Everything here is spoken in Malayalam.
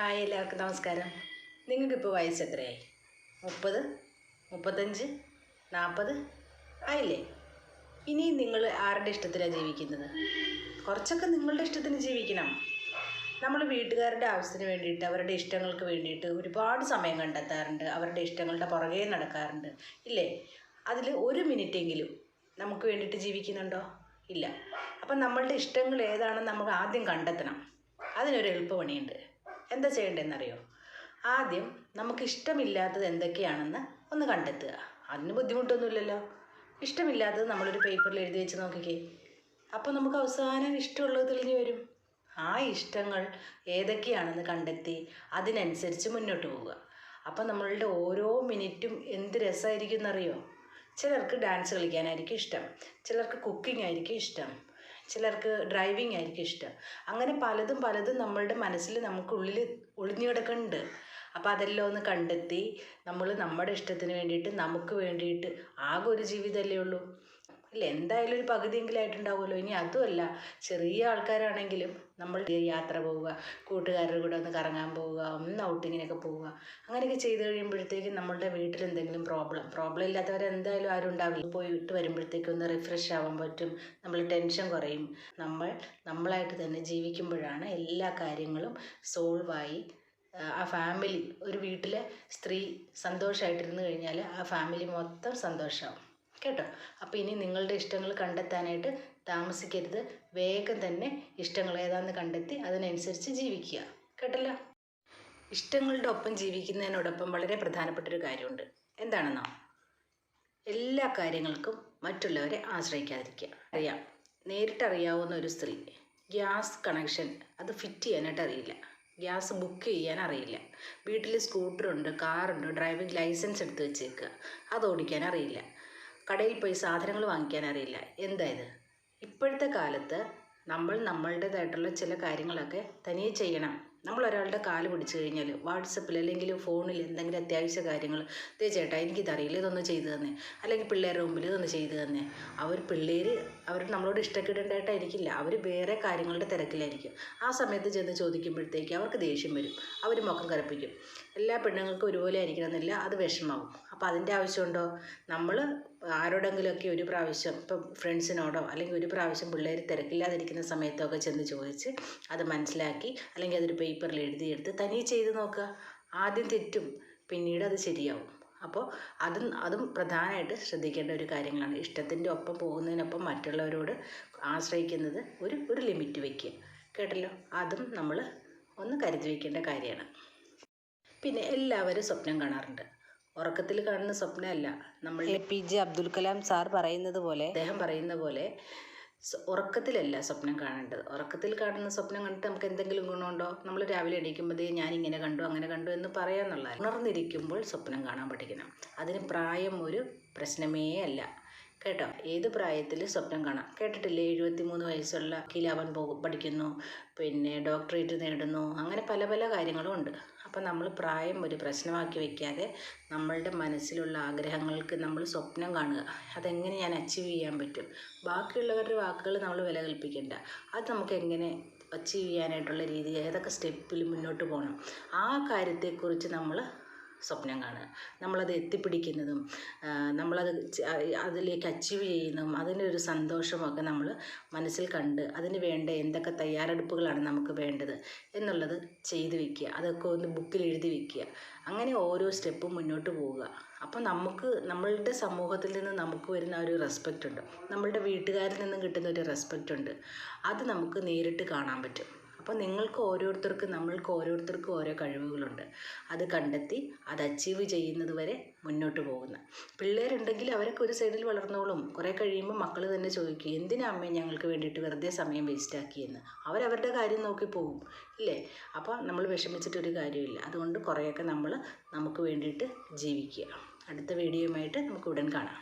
ഹായ് എല്ലാവർക്കും നമസ്കാരം. നിങ്ങൾക്കിപ്പോൾ വയസ്സ് എത്രയായി? മുപ്പത് മുപ്പത്തഞ്ച് നാൽപ്പത് ആയില്ലേ? ഇനി നിങ്ങൾ ആരുടെ ഇഷ്ടത്തിലാണ് ജീവിക്കുന്നത്? കുറച്ചൊക്കെ നിങ്ങളുടെ ഇഷ്ടത്തിന് ജീവിക്കണം. നമ്മൾ വീട്ടുകാരുടെ ആവശ്യത്തിന് വേണ്ടിയിട്ട് അവരുടെ ഇഷ്ടങ്ങൾക്ക് വേണ്ടിയിട്ട് ഒരുപാട് സമയം കണ്ടെത്താറുണ്ട്. അവരുടെ ഇഷ്ടങ്ങളുടെ പുറകെ നടക്കാറുണ്ട്. ഇല്ലേ? അതിൽ ഒരു മിനിറ്റെങ്കിലും നമുക്ക് വേണ്ടിയിട്ട് ജീവിക്കുന്നുണ്ടോ? ഇല്ല. അപ്പം നമ്മളുടെ ഇഷ്ടങ്ങൾ ഏതാണെന്ന് നമുക്ക് ആദ്യം കണ്ടെത്തണം. അതിനൊരു എളുപ്പപണിയുണ്ട് എന്താ ചെയ്യേണ്ടതെന്നറിയോ? ആദ്യം നമുക്ക് ഇഷ്ടമില്ലാത്തത് എന്തൊക്കെയാണെന്ന് ഒന്ന് കണ്ടെത്തുക. അതിന് ബുദ്ധിമുട്ടൊന്നുമില്ലല്ലോ. ഇഷ്ടമില്ലാത്തത് നമ്മളൊരു പേപ്പറിൽ എഴുതി വെച്ച് നോക്കിക്കേ. അപ്പോൾ നമുക്ക് അവസാനം ഇഷ്ടമുള്ളത് തെളിഞ്ഞു വരും. ആ ഇഷ്ടങ്ങൾ ഏതൊക്കെയാണെന്ന് കണ്ടെത്തി അതിനനുസരിച്ച് മുന്നോട്ട് പോവുക. അപ്പോൾ നമ്മളുടെ ഓരോ മിനിറ്റും എന്ത് രസമായിരിക്കും എന്നറിയോ? ചിലർക്ക് ഡാൻസ് കളിക്കാനായിരിക്കും ഇഷ്ടം. ചിലർക്ക് കുക്കിംഗ് ആയിരിക്കും ഇഷ്ടം. ചിലർക്ക് ഡ്രൈവിംഗ് ആയിരിക്കും ഇഷ്ടം. അങ്ങനെ പലതും പലതും നമ്മളുടെ മനസ്സിൽ നമുക്കുള്ളിൽ ഒളിഞ്ഞു കിടക്കുന്നുണ്ട്. അപ്പോൾ അതെല്ലാം ഒന്ന് കണ്ടെത്തി നമ്മൾ നമ്മുടെ ഇഷ്ടത്തിന് വേണ്ടിയിട്ട് നമുക്ക് വേണ്ടിയിട്ട് ആകെ ഒരു ജീവിതമല്ലേ ഉള്ളൂ. ഇല്ല എന്തായാലും ഒരു പകുതിയെങ്കിലും ആയിട്ടുണ്ടാവുമല്ലോ ഇനി അതുമല്ല ചെറിയ ആൾക്കാരാണെങ്കിലും നമ്മൾ യാത്ര പോവുക കൂട്ടുകാരുടെ കൂടെ ഒന്ന് കറങ്ങാൻ പോവുക ഒന്ന് ഔട്ടിങ്ങിനൊക്കെ പോവുക അങ്ങനെയൊക്കെ ചെയ്ത് കഴിയുമ്പോഴത്തേക്കും നമ്മളുടെ വീട്ടിൽ എന്തെങ്കിലും പ്രോബ്ലം പ്രോബ്ലം ഇല്ലാത്തവർ എന്തായാലും ആരും ഉണ്ടാവില്ല. പോയിട്ട് വരുമ്പോഴത്തേക്കും ഒന്ന് റിഫ്രഷ് ആവാൻ പറ്റും നമ്മൾ ടെൻഷൻ കുറയും. നമ്മൾ നമ്മളായിട്ട് തന്നെ ജീവിക്കുമ്പോഴാണ് എല്ലാ കാര്യങ്ങളും സോൾവായി ആ ഫാമിലി ഒരു വീട്ടിലെ സ്ത്രീ സന്തോഷമായിട്ടിരുന്ന് കഴിഞ്ഞാൽ ആ ഫാമിലി മൊത്തം സന്തോഷമാവും കേട്ടോ? അപ്പോൾ ഇനി നിങ്ങളുടെ ഇഷ്ടങ്ങൾ കണ്ടെത്താനായിട്ട് താമസിക്കരുത്. വേഗം തന്നെ ഇഷ്ടങ്ങൾ ഏതാണെന്ന് കണ്ടെത്തി അതിനനുസരിച്ച് ജീവിക്കുക. കേട്ടല്ലോ? ഇഷ്ടങ്ങളുടെ ഒപ്പം ജീവിക്കുന്നതിനോടൊപ്പം വളരെ പ്രധാനപ്പെട്ട ഒരു കാര്യമുണ്ട് എന്താണെന്നോ എല്ലാ കാര്യങ്ങൾക്കും മറ്റുള്ളവരെ ആശ്രയിക്കാതിരിക്കുക. അറിയാം. നേരിട്ടറിയാവുന്ന ഒരു സ്ത്രീ ഗ്യാസ് കണക്ഷൻ അത് ഫിറ്റ് ചെയ്യാനായിട്ട് അറിയില്ല. ഗ്യാസ് ബുക്ക് ചെയ്യാൻ അറിയില്ല. വീട്ടിൽ സ്കൂട്ടറുണ്ട് കാറുണ്ട് ഡ്രൈവിംഗ് ലൈസൻസ് എടുത്ത് വെച്ചേക്കുക. അത് ഓടിക്കാൻ അറിയില്ല. കടയിൽ പോയി സാധനങ്ങൾ വാങ്ങിക്കാൻ അറിയില്ല. എന്താ ഇത്? ഇപ്പോഴത്തെ കാലത്ത് നമ്മൾ നമ്മളുടേതായിട്ടുള്ള ചില കാര്യങ്ങളൊക്കെ തനിയെ ചെയ്യണം. നമ്മൾ ഒരാളുടെ കാൽ പിടിച്ചു കഴിഞ്ഞാൽ വാട്സപ്പിൽ അല്ലെങ്കിൽ ഫോണിൽ എന്തെങ്കിലും അത്യാവശ്യ കാര്യങ്ങൾ തീർച്ചയായിട്ടും എനിക്കിതറിയില്ല ഇതൊന്ന് ചെയ്തു തന്നെ. അല്ലെങ്കിൽ പിള്ളേരുടെ മുമ്പിൽ ഇതൊന്ന് ചെയ്തു തന്നെ. അവർ പിള്ളേർ അവർ നമ്മളോട് ഇഷ്ടക്കേടേണ്ടതായിട്ടായിരിക്കില്ല അവർ വേറെ കാര്യങ്ങളുടെ തിരക്കിലായിരിക്കും. ആ സമയത്ത് ചെന്ന് ചോദിക്കുമ്പോഴത്തേക്ക് അവർക്ക് ദേഷ്യം വരും. അവർ മുഖം കറുപ്പിക്കും. എല്ലാ പെണ്ണുങ്ങൾക്കും ഒരുപോലെ ആയിരിക്കണമെന്നില്ല. അത് വിഷമാവും അപ്പോൾ അതിന്റെ ആവശ്യമുണ്ടോ? നമ്മൾ ആരോടെങ്കിലുമൊക്കെ ഒരു പ്രാവശ്യം ഇപ്പം ഫ്രണ്ട്സിനോടോ അല്ലെങ്കിൽ ഒരു പ്രാവശ്യം പിള്ളേർ തിരക്കില്ലാതിരിക്കുന്ന സമയത്തൊക്കെ ചെന്ന് ചോദിച്ച് അത് മനസ്സിലാക്കി അല്ലെങ്കിൽ അതൊരു പേപ്പറിൽ എഴുതിയെടുത്ത് തനിയെ ചെയ്ത് നോക്കുക. ആദ്യം തെറ്റും പിന്നീട് അത് ശരിയാവും. അപ്പോൾ അതും അതും പ്രധാനമായിട്ട് ശ്രദ്ധിക്കേണ്ട ഒരു കാര്യങ്ങളാണ്. ഇഷ്ടത്തിന്റെ ഒപ്പം പോകുന്നതിനൊപ്പം മറ്റുള്ളവരോട് ആശ്രയിക്കുന്നത് ഒരു ഒരു ലിമിറ്റ് വയ്ക്കുക കേട്ടല്ലോ? അതും നമ്മൾ ഒന്ന് കരുതി വയ്ക്കേണ്ട കാര്യമാണ്. പിന്നെ എല്ലാവരും സ്വപ്നം കാണാറുണ്ട്. ഉറക്കത്തിൽ കാണുന്ന സ്വപ്നമല്ല. നമ്മൾ A P J Abdul Kalam sir പറയുന്നത് പോലെ അദ്ദേഹം പറയുന്ന പോലെ ഉറക്കത്തിലല്ല സ്വപ്നം കാണേണ്ടത്. ഉറക്കത്തിൽ കാണുന്ന സ്വപ്നം കണ്ടിട്ട് നമുക്ക് എന്തെങ്കിലും ഗുണമുണ്ടോ? നമ്മൾ രാവിലെ എണീക്കുമ്പോഴേ ഞാൻ ഇങ്ങനെ കണ്ടു അങ്ങനെ കണ്ടു എന്ന് പറയാന്നുള്ളത് ഉണർന്നിരിക്കുമ്പോൾ സ്വപ്നം കാണാൻ പഠിക്കണം. അതിന് പ്രായം ഒരു പ്രശ്നമേ അല്ല. കേട്ടോ? ഏത് പ്രായത്തിൽ സ്വപ്നം കാണാം? കേട്ടിട്ടില്ലേ? എഴുപത്തി മൂന്ന് വയസ്സുള്ള കിലാവൻ പോകും പഠിക്കുന്നു പിന്നെ ഡോക്ടറേറ്റ് നേടുന്നു അങ്ങനെ പല പല കാര്യങ്ങളും ഉണ്ട്. അപ്പം നമ്മൾ പ്രായം ഒരു പ്രശ്നമാക്കി വയ്ക്കാതെ നമ്മളുടെ മനസ്സിലുള്ള ആഗ്രഹങ്ങൾക്ക് നമ്മൾ സ്വപ്നം കാണുക. അതെങ്ങനെ ഞാൻ അച്ചീവ് ചെയ്യാൻ പറ്റും? ബാക്കിയുള്ളവരുടെ വാക്കുകൾ നമ്മൾ വില കൽപ്പിക്കേണ്ട. അത് നമുക്ക് എങ്ങനെ അച്ചീവ് ചെയ്യാനായിട്ടുള്ള രീതി ഏതൊക്കെ സ്റ്റെപ്പിൽ മുന്നോട്ട് പോകണം? ആ കാര്യത്തെക്കുറിച്ച് നമ്മൾ സ്വപ്നം കാണുക നമ്മളത് എത്തിപ്പിടിക്കുന്നതും നമ്മളത് അതിലേക്ക് അച്ചീവ് ചെയ്യുന്നതും അതിന്റെ ഒരു സന്തോഷമൊക്കെ നമ്മൾ മനസ്സിൽ കണ്ട് അതിന് വേണ്ട എന്തൊക്കെ തയ്യാറെടുപ്പുകളാണ് നമുക്ക് വേണ്ടത് എന്നുള്ളത് ചെയ്തു വെക്കുക. അതൊക്കെ ഒന്ന് ബുക്കിൽ എഴുതി വെക്കുക. അങ്ങനെ ഓരോ സ്റ്റെപ്പും മുന്നോട്ട് പോവുക. അപ്പോൾ നമുക്ക് നമ്മളുടെ സമൂഹത്തിൽ നിന്ന് നമുക്ക് വരുന്ന ഒരു റെസ്പെക്റ്റ് ഉണ്ട്. നമ്മളുടെ വീട്ടുകാരിൽ നിന്നും കിട്ടുന്ന ഒരു റെസ്പെക്റ്റ് ഉണ്ട്. അത് നമുക്ക് നേരിട്ട് കാണാൻ പറ്റും. അപ്പോൾ നിങ്ങൾക്ക് ഓരോരുത്തർക്കും നമ്മൾക്ക് ഓരോരുത്തർക്കും ഓരോ കഴിവുകളുണ്ട്. അത് കണ്ടെത്തി അത് അച്ചീവ് ചെയ്യുന്നത് വരെ മുന്നോട്ട് പോകുന്ന. പിള്ളേരുണ്ടെങ്കിൽ അവരൊക്കെ ഒരു സൈഡിൽ വളർന്നോളും. കുറേ കഴിയുമ്പോൾ മക്കൾ തന്നെ ചോദിക്കും എന്തിനാ അമ്മയെ ഞങ്ങൾക്ക് വേണ്ടിയിട്ട് വെറുതെ സമയം വേസ്റ്റ് ആക്കിയെന്ന്? അവരവരുടെ കാര്യം നോക്കി പോകും ഇല്ലേ? അപ്പോൾ നമ്മൾ വിഷമിച്ചിട്ടൊരു കാര്യമില്ല. അതുകൊണ്ട് കുറേയൊക്കെ നമ്മൾ നമുക്ക് വേണ്ടിയിട്ട് ജീവിക്കുക. അടുത്ത വീഡിയോയുമായിട്ട് നമുക്ക് ഉടൻ കാണാം.